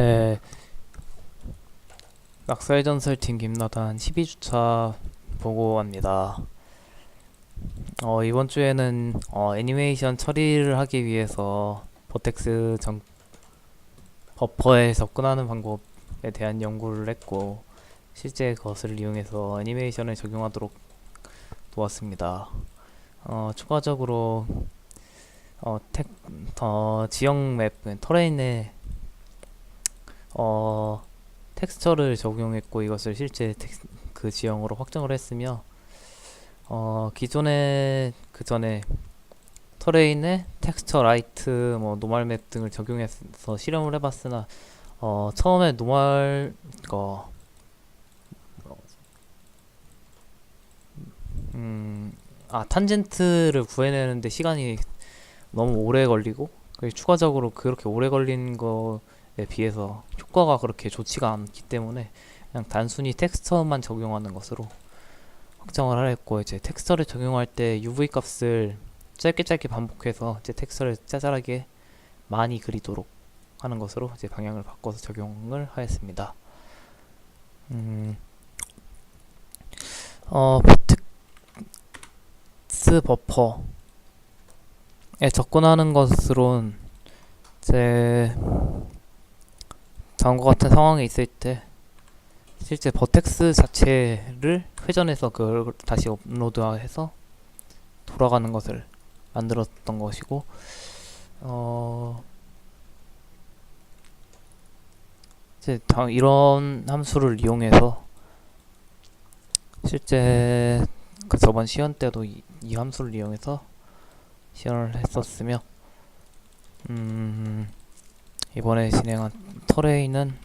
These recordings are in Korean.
네. 낙서의 전설팀 김나단 12주차 보고 갑니다. 어, 이번 주에는 어, 애니메이션 처리를 하기 위해서 버텍스 정, 버퍼에 접근하는 방법에 대한 연구를 했고 실제 그것을 이용해서 애니메이션을 적용하도록 도왔습니다. 어, 추가적으로 어, 텍, 어, 지형 맵, 터레인에 어, 텍스처를 적용했고 이것을 실제 텍, 그 지형으로 확정을 했으며 어, 기존에 그 전에 터레인에 텍스처 라이트 뭐 노멀 맵 등을 적용해서 실험을 해봤으나 어, 처음에 노멀 거 음, 아 탄젠트를 구해내는데 시간이 너무 오래 걸리고 그리고 추가적으로 그렇게 오래 걸린 거에 비해서 효과가 그렇게 좋지가 않기 때문에 그냥 단순히 텍스처만 적용하는 것으로 확정을 하였고 이제 텍스처를 적용할 때 UV 값을 짧게 짧게 반복해서 이제 텍스처를 짜잘하게 많이 그리도록 하는 것으로 이제 방향을 바꿔서 적용을 하였습니다. 음, 어, 버텍스 버퍼 에 접근하는 것으론 이제 다음과 같은 상황에 있을 때 실제 버텍스 자체를 회전해서 그걸 다시 업로드해서 돌아가는 것을 만들었던 것이고 어 이제 다 이런 함수를 이용해서 실제 그 저번 시연 때도 이, 이 함수를 이용해서 시연을 했었으며 음 이번에 진행한 터레이는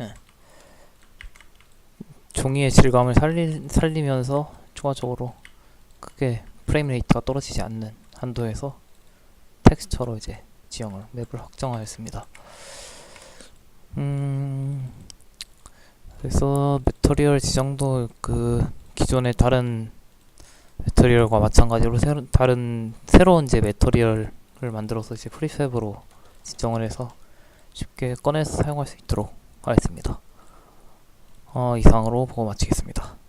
예. 종이의 질감을 살리, 살리면서 추가적으로 크게 프레임 레이트가 떨어지지 않는 한도에서 텍스처로 이제 지형을 맵을 확정하였습니다. 음 그래서 메터리얼 지정도 그 기존의 다른 메터리얼과 마찬가지로 새로, 다른 새로운 이제 메터리얼을 만들어서 이제 프리팹으로 지정을 해서 쉽게 꺼내서 사용할 수 있도록 하였습니다. 어, 이상으로 보고 마치겠습니다.